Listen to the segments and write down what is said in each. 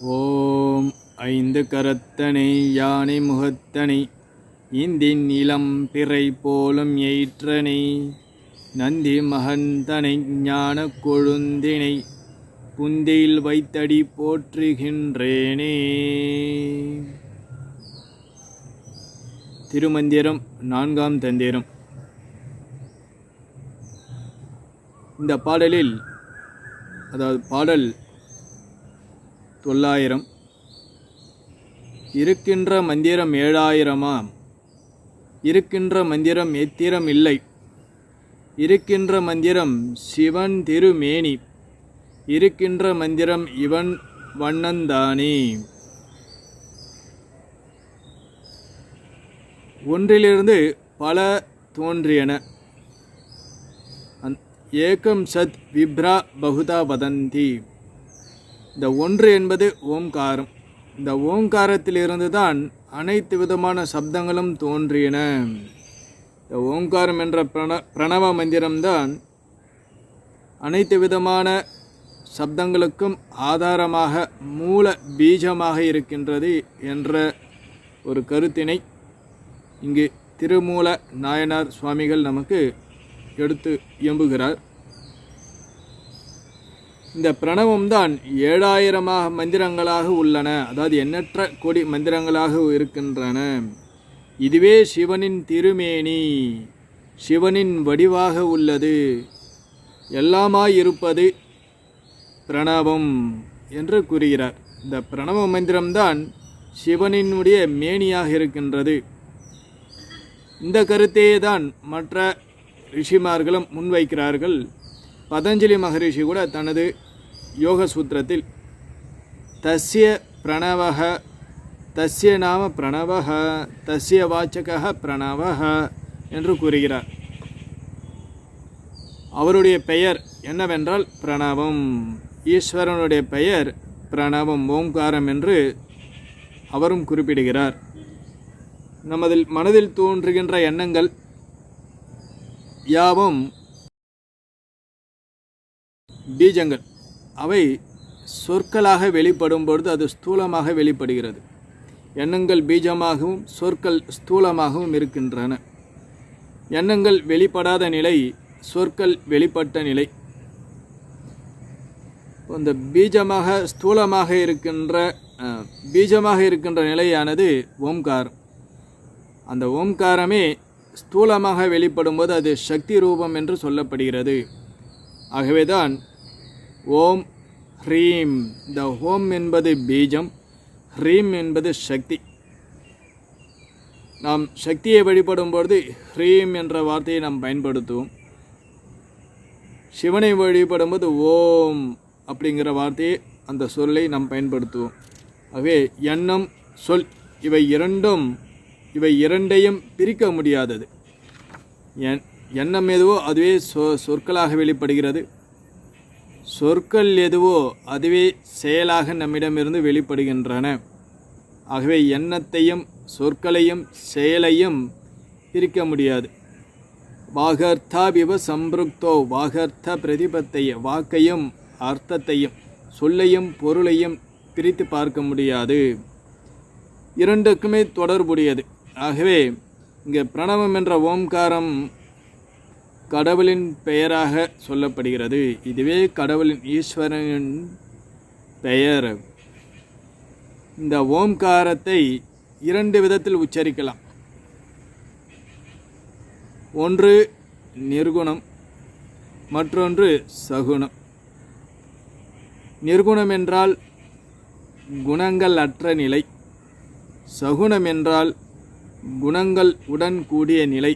ஓம் ஐந்து கரத்தனை யானை முகத்தனை இந்தின் இளம் பிறை போலும் எயிற்றனை நந்தி மகந்தனை ஞான கொழுந்தினை புந்தியில் வைத்தடி போற்றுகின்றேனே. திருமந்திரம் நான்காம் தந்திரம். இந்த பாடலில் அதாவது பாடல் தொள்ளாயிரம். இருக்கின்ற மந்திரம் ஏழாயிரமாம். இருக்கின்ற மந்திரம் எத்திரம் இல்லை. இருக்கின்ற மந்திரம் சிவன் திருமேனி. இருக்கின்ற மந்திரம் இவன் வண்ணந்தானே. ஒன்றிலிருந்து பல தோன்றியன. ஏகம் சத் விப்ரா பகுதா வதந்தி. இந்த ஒன்று என்பது ஓம்காரம். இந்த ஓங்காரத்திலிருந்து தான் அனைத்து விதமான சப்தங்களும் தோன்றியன இந்த ஓங்காரம் என்ற பிரண பிரணவ மந்திரம்தான் அனைத்து விதமான சப்தங்களுக்கும் ஆதாரமாக மூல பீஜமாக இருக்கின்றது என்ற ஒரு கருத்தினை இங்கு திருமூல நாயனார் சுவாமிகள் நமக்கு எடுத்து இயம்புகிறார். இந்த பிரணவம்தான் ஏழாயிரமாக மந்திரங்களாக உள்ளன. அதாவது எண்ணற்ற கோடி மந்திரங்களாக இருக்கின்றன. இதுவே சிவனின் திருமேனி. சிவனின் வடிவாக உள்ளது. எல்லாமாய் இருப்பது பிரணவம் என்று கூறுகிறார். இந்த பிரணவ மந்திரம்தான் சிவனினுடைய மேனியாக இருக்கின்றது. இந்த கருத்தையே தான் மற்ற ரிஷிமார்களும் முன்வைக்கிறார்கள். பதஞ்சலி மகரிஷி கூட தனது யோக சூத்திரத்தில் தஸ்ய பிரணவக தஸ்ய நாம பிரணவக தஸ்ய வாச்சக பிரணவக என்று கூறுகிறார். அவருடைய பெயர் என்னவென்றால் பிரணவம். ஈஸ்வரனுடைய பெயர் பிரணவம் ஓம்காரம் என்று அவரும் குறிப்பிடுகிறார். நமதில் மனதில் தோன்றுகின்ற எண்ணங்கள் யாவும் பீஜங்கள். அவை சொற்களாக வெளிப்படும் பொழுது அது ஸ்தூலமாக வெளிப்படுகிறது. எண்ணங்கள் பீஜமாகவும் சொற்கள் ஸ்தூலமாகவும் இருக்கின்றன. எண்ணங்கள் வெளிப்படாத நிலை சொற்கள் வெளிப்பட்ட நிலை. இந்த பீஜமாக ஸ்தூலமாக இருக்கின்ற பீஜமாக இருக்கின்ற நிலையானது ஓம்காரம். அந்த ஓம்காரமே ஸ்தூலமாக வெளிப்படும்போது அது சக்தி ரூபம் என்று சொல்லப்படுகிறது. ஆகவேதான் ஓம் ஹ்ரீம். இந்த ஓம் என்பது பீஜம் ஹ்ரீம் என்பது சக்தி. நாம் சக்தியை வழிபடும் பொழுது ஹ்ரீம் என்ற வார்த்தையை நாம் பயன்படுத்துவோம். சிவனை வழிபடும்போது ஓம் அப்படிங்கிற வார்த்தையை அந்த சொல்லை நாம் பயன்படுத்துவோம். ஆகவே எண்ணம் சொல் இவை இரண்டும் இவை இரண்டையும் பிரிக்க முடியாதது. என் எண்ணம் எதுவோ அதுவே சொ சொற்களாக வெளிப்படுகிறது. சொற்கள் எதுவோ அதுவே செயலாக நம்மிடமிருந்து வெளிப்படுகின்றன. ஆகவே எண்ணத்தையும் சொற்களையும் செயலையும் பிரிக்க முடியாது. வாகர்த்தா விவ சம்பிருக்தோ வாகர்த்த பிரதிபத்தைய வாக்கையும் அர்த்தத்தையும் சொல்லையும் பொருளையும் பிரித்து பார்க்க முடியாது. இரண்டுக்குமே தொடர்புடையது. ஆகவே இங்கே பிரணவம் என்ற ஓம்காரம் கடவுளின் பெயராக சொல்லப்படுகிறது. இதுவே கடவுளின் ஈஸ்வரனின் பெயர். இந்த ஓம்காரத்தை இரண்டு விதத்தில் உச்சரிக்கலாம். ஒன்று நிர்குணம் மற்றொன்று சகுணம். நிர்குணம் என்றால் குணங்கள் அற்ற நிலை சகுணம் என்றால் குணங்கள் உடன் கூடிய நிலை.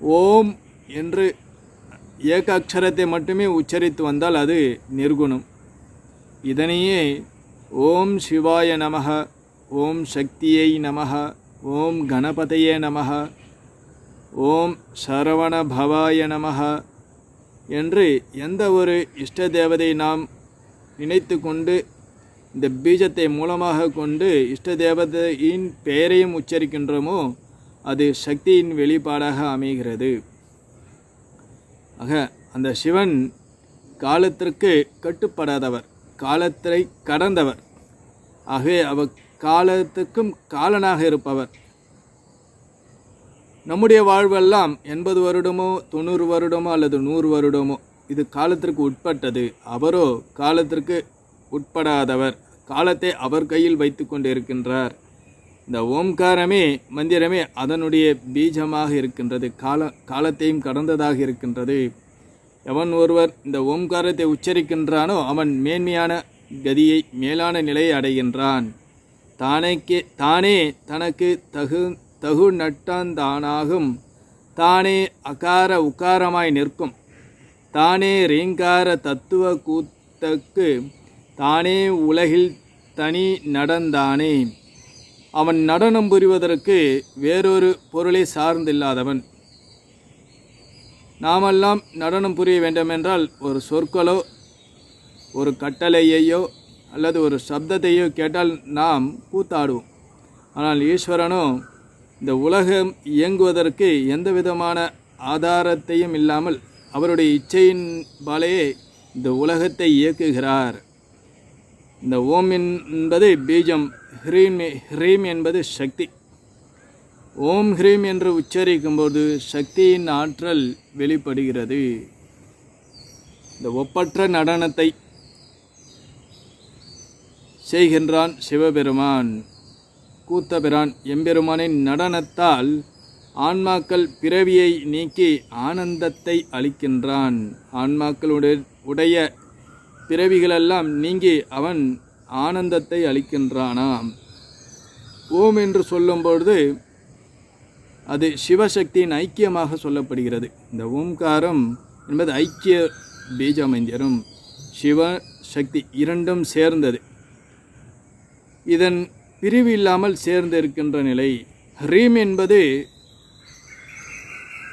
ஓம் என்று ஏக அக்ஷரத்தை மட்டுமே உச்சரித்து வந்தால் அது நிர்குணம். இதனையே ஓம் சிவாய நமக ஓம் சக்தியை நமக ஓம் கணபதையே நமக ஓம் சரவண பவாய நமக என்று எந்த ஒரு இஷ்ட தேவதை நாம் நினைத்து கொண்டு இந்த பீஜத்தை மூலமாக கொண்டு இஷ்ட தேவதையின் பெயரையும் உச்சரிக்கின்றோமோ அது சக்தியின் வெளிப்பாடாக அமைகிறது. ஆக அந்த சிவன் காலத்திற்கு கட்டுப்படாதவர் காலத்தை கடந்தவர். ஆகவே அவர் காலத்துக்கும் காலனாக இருப்பவர். நம்முடைய வாழ்வெல்லாம் எண்பது வருடமோ தொண்ணூறு வருடமோ அல்லது நூறு வருடமோ இது காலத்திற்கு உட்பட்டது. அவரோ காலத்திற்கு உட்படாதவர். காலத்தை அவர் கையில் வைத்து கொண்டிருக்கின்றார். இருக்கின்றார் இந்த ஓம்காரமே மந்திரமே அதனுடைய பீஜமாக இருக்கின்றது கால காலத்தையும் கடந்ததாக இருக்கின்றது. எவன் ஒருவர் இந்த ஓம்காரத்தை உச்சரிக்கின்றானோ அவன் மேன்மையான கதியை மேலான நிலையை அடைகின்றான். தானேக்கே தானே தனக்கு தகு தகு நட்டாந்தானாகும். தானே அகார உக்காரமாய் நிற்கும். தானே ரீங்கார தத்துவ கூத்தக்கு தானே உலகில் தனி நடந்தானே. அவன் நடனம் புரிவதற்கு வேறொரு பொருளை சார்ந்தில்லாதவன். நாமெல்லாம் நடனம் புரிய வேண்டுமென்றால் ஒரு சொற்களோ ஒரு கட்டளையையோ அல்லது ஒரு சப்தத்தையோ கேட்டால் நாம் கூத்தாடுவோம். ஆனால் ஈஸ்வரனோ இந்த உலகம் இயங்குவதற்கு எந்த விதமான ஆதாரத்தையும் இல்லாமல் அவருடைய இச்சையின் பாலேயே இந்த உலகத்தை இயக்குகிறார். இந்த ஓம் என்பது பீஜம் ஹ்ரீம் ஹ்ரீம் என்பது சக்தி. ஓம் ஹ்ரீம் என்று உச்சரிக்கும்போது சக்தியின் ஆற்றல் வெளிப்படுகிறது. இந்த ஒப்பற்ற நடனத்தை செய்கின்றான் சிவபெருமான். கூத்தபிரான் எம்பெருமானின் நடனத்தால் ஆன்மாக்கள் பிறவியை நீக்கி ஆனந்தத்தை அளிக்கின்றான். ஆன்மாக்களுடைய உடைய பிறவிகளெல்லாம் நீங்கி அவன் ஆனந்தத்தை அளிக்கின்றானாம். ஓம் என்று சொல்லும்பொழுது அது சிவசக்தியின் ஐக்கியமாக சொல்லப்படுகிறது. இந்த ஓம்காரம் என்பது ஐக்கிய பீஜமந்திரம் சிவ சக்தி இரண்டும் சேர்ந்தது. இதன் பிரிவு இல்லாமல் சேர்ந்து இருக்கின்ற நிலை ஹ்ரீம் என்பது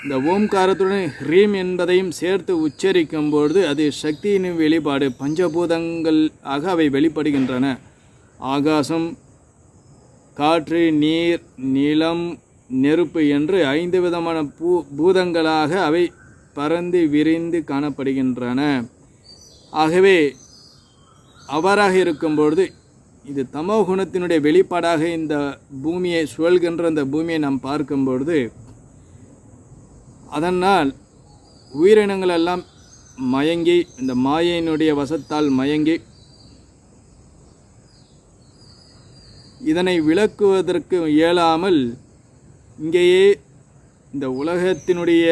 இந்த ஓம்காரத்துடன் ஹ்ரீம் என்பதையும் சேர்த்து உச்சரிக்கும் பொழுது அது சக்தியின் வெளிப்பாடு பஞ்சபூதங்கள் ஆக அவை வெளிப்படுகின்றன. ஆகாசம் காற்று நீர் நிலம் நெருப்பு என்று ஐந்து விதமான பூ பூதங்களாக அவை பறந்து விரிந்து காணப்படுகின்றன. ஆகவே அவராக இருக்கும் பொழுது இது தமோ குணத்தினுடைய வெளிப்பாடாக இந்த பூமியை சுழல்கின்ற அந்த பூமியை நாம் பார்க்கும் பொழுது அதனால் உயிரினங்கள் எல்லாம் மயங்கி இந்த மாயையினுடைய வசத்தால் மயங்கி இதனை விளக்குவதற்கு இயலாமல் இங்கேயே இந்த உலகத்தினுடைய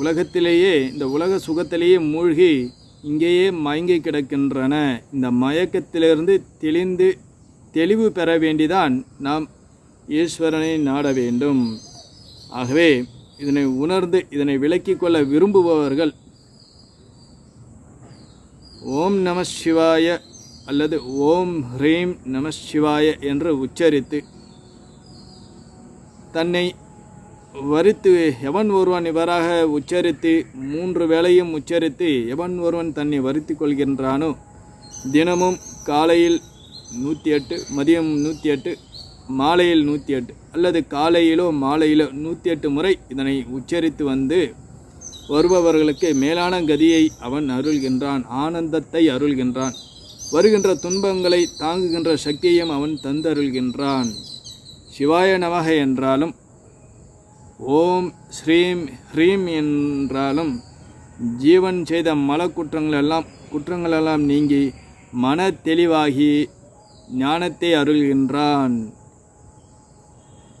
உலகத்திலேயே இந்த உலக சுகத்திலேயே மூழ்கி இங்கேயே மயங்கி கிடக்கின்றன. இந்த மயக்கத்திலிருந்து தெளிந்து தெளிவு பெற வேண்டிதான் நாம் ஈஸ்வரனை நாட வேண்டும். ஆகவே இதனை உணர்ந்து இதனை விளக்கிக் கொள்ள விரும்புபவர்கள் ஓம் நம சிவாய அல்லது ஓம் ஹ்ரீம் நம சிவாய என்று உச்சரித்து தன்னை வரித்து எவன் ஒருவன் இவராக உச்சரித்து மூன்று வேளையும் உச்சரித்து எவன் ஒருவன் தன்னை வருத்தி கொள்கின்றானோ? தினமும் காலையில் நூற்றி எட்டு மதியம் நூற்றி எட்டு மாலையில் நூற்றி எட்டு அல்லது காலையிலோ மாலையிலோ நூற்றி எட்டு முறை இதனை உச்சரித்து வந்து வருபவர்களுக்கு மேலான கதியை அவன் அருள்கின்றான் ஆனந்தத்தை அருள்கின்றான். வருகின்ற துன்பங்களை தாங்குகின்ற சக்தியையும் அவன் தந்தருள்கின்றான். சிவாய நமக என்றாலும் ஓம் ஸ்ரீம் ஹ்ரீம் என்றாலும் ஜீவன் செய்த மல குற்றங்கள் எல்லாம் குற்றங்களெல்லாம் நீங்கி மன தெளிவாகி ஞானத்தை அருள்கின்றான்.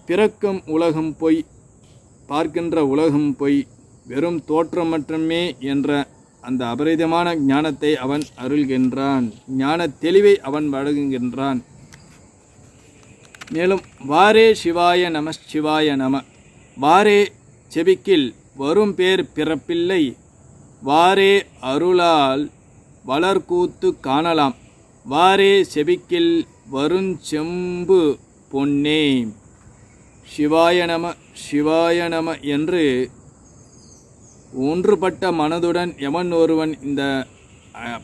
பிறக்கும் உலகம் பொய் பார்க்கின்ற உலகம் பொய் வெறும் தோற்றம் மட்டுமே என்ற அந்த அபரிதமான ஞானத்தை அவன் அருள்கின்றான். ஞான தெளிவை அவன் வழங்குகின்றான். மேலும் வாரே சிவாய நம சிவாய நம. வாரே செபிக்கில் வரும் பேர் பிறப்பில்லை. வாரே அருளால் வளர்கூத்து காணலாம். வாரே செபிக்கில் வருஞ்செம்பு பொன்னே சிவாய நம சிவாய நம என்று ஒன்றுபட்ட மனதுடன் எவன் ஒருவன் இந்த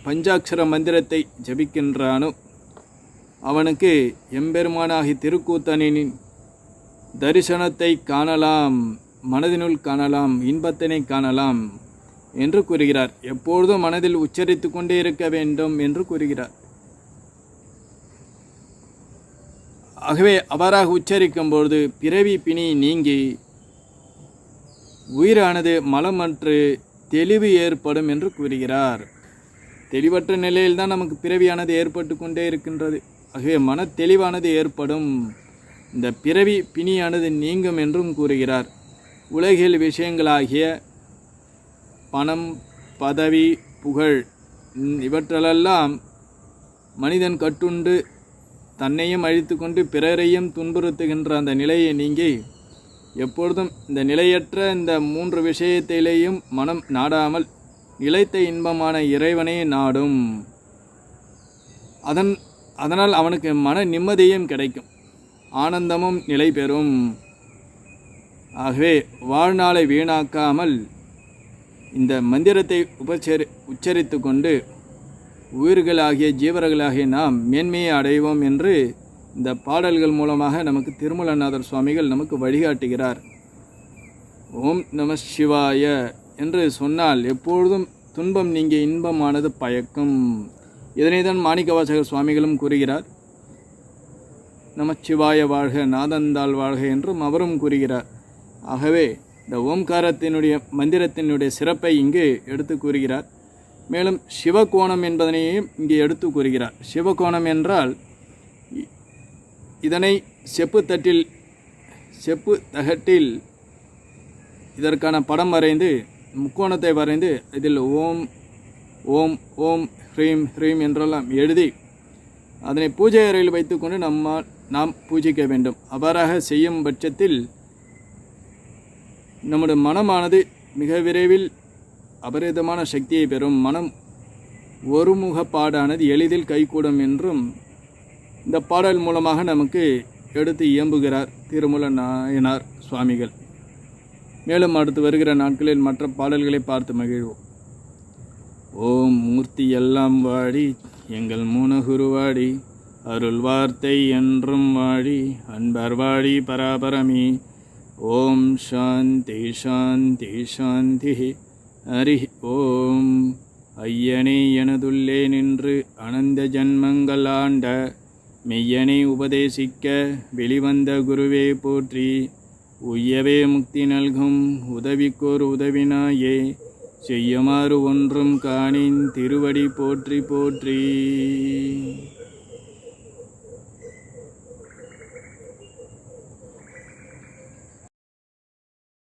பஞ்சாட்சர மந்திரத்தை ஜபிக்கின்றானோ அவனுக்கு எம்பெருமானாகி திருக்கூத்தனின் தரிசனத்தை காணலாம் மனதினுள் காணலாம் இன்பத்தினை காணலாம் என்று கூறுகிறார். எப்பொழுதும் மனதில் உச்சரித்து கொண்டே இருக்க வேண்டும் என்று கூறுகிறார். ஆகவே அவ்வாறாக உச்சரிக்கும் பொழுது பிறவி பிணி நீங்கி உயிரானது மலமற்று தெளிவு ஏற்படும் என்று கூறுகிறார். தெளிவற்ற நிலையில் தான் நமக்கு பிறவியானது ஏற்பட்டு கொண்டே இருக்கின்றது. ஆகவே மன தெளிவானது ஏற்படும். இந்த பிறவி பிணியானது நீங்கும் என்றும் கூறுகிறார். உலகில் விஷயங்களாகிய பணம் பதவி புகழ் இவற்றலெல்லாம் மனிதன் கட்டுண்டு தன்னையும் அழித்து கொண்டு பிறரையும் துன்புறுத்துகின்ற அந்த நிலையை நீங்கி எப்பொழுதும் இந்த நிலையற்ற இந்த மூன்று விஷயத்திலேயும் மனம் நாடாமல் நிலைத்த இன்பமான இறைவனை நாடும். அதன் அதனால் அவனுக்கு மன நிம்மதியும் கிடைக்கும். ஆனந்தமும் நிலை பெறும். ஆகவே வாழ்நாளை வீணாக்காமல் இந்த மந்திரத்தை உபச்சரி உச்சரித்து கொண்டு உயிர்களாகிய ஜீவர்களாகிய நாம் மேன்மையை அடைவோம் என்று இந்த பாடல்கள் மூலமாக நமக்கு திருமலநாதர் சுவாமிகள் நமக்கு வழிகாட்டுகிறார். ஓம் நம சிவாய என்று சொன்னால் எப்பொழுதும் துன்பம் நீங்க இன்பமானது பயக்கும். இதனை தான் மாணிக்கவாசகர் சுவாமிகளும் கூறுகிறார். நமச்சிவாய வாழ்க நாதந்தாள் வாழ்க என்றும் அவரும் கூறுகிறார். ஆகவே இந்த ஓம்காரத்தினுடைய மந்திரத்தினுடைய சிறப்பை இங்கு எடுத்து கூறுகிறார். மேலும் சிவகோணம் என்பதனையும் இங்கே எடுத்து கூறுகிறார். சிவகோணம் என்றால் இதனை செப்பு தட்டில் செப்பு தகட்டில் இதற்கான படம் வரைந்து முக்கோணத்தை வரைந்து இதில் ஓம் ஓம் ஓம் ஹ்ரீம் ஹ்ரீம் என்றெல்லாம் எழுதி அதனை பூஜை அறையில் வைத்துக்கொண்டு நம்மால் நாம் பூஜிக்க வேண்டும். அவ்வாறாக செய்யும் பட்சத்தில் நம்முடைய மனமானது மிக விரைவில் அபரிதமான சக்தியை பெறும் மனம் ஒருமுகப்பாடானது எளிதில் கைகூடும் என்றும் இந்த பாடல் மூலமாக நமக்கு எடுத்து இயம்புகிறார் திருமூல நாயனார் சுவாமிகள். மேலும் அடுத்து வருகிற நாட்களில் மற்ற பாடல்களை பார்த்து மகிழ்வோம். ஓம் மூர்த்தி எல்லாம் வாடி எங்கள் மூனகுருவாடி அருள் வார்த்தை என்றும் வாடி அன்பர் வாடி பராபரமி. ஓம் சாந்தி சாந்தி சாந்தி. ஹரி ஓம். ஐயனே எனதுள்ளே நின்று அனந்த ஜன்மங்கள் ஆண்ட மெய்யனை உபதேசிக்க வெளிவந்த குருவே போற்றி. உய்யவே முக்தி நல்கும் உதவிக்கோர் உதவினாயே செய்யுமாறு ஒன்றும் காணின் திருவடி போற்றி போற்றி.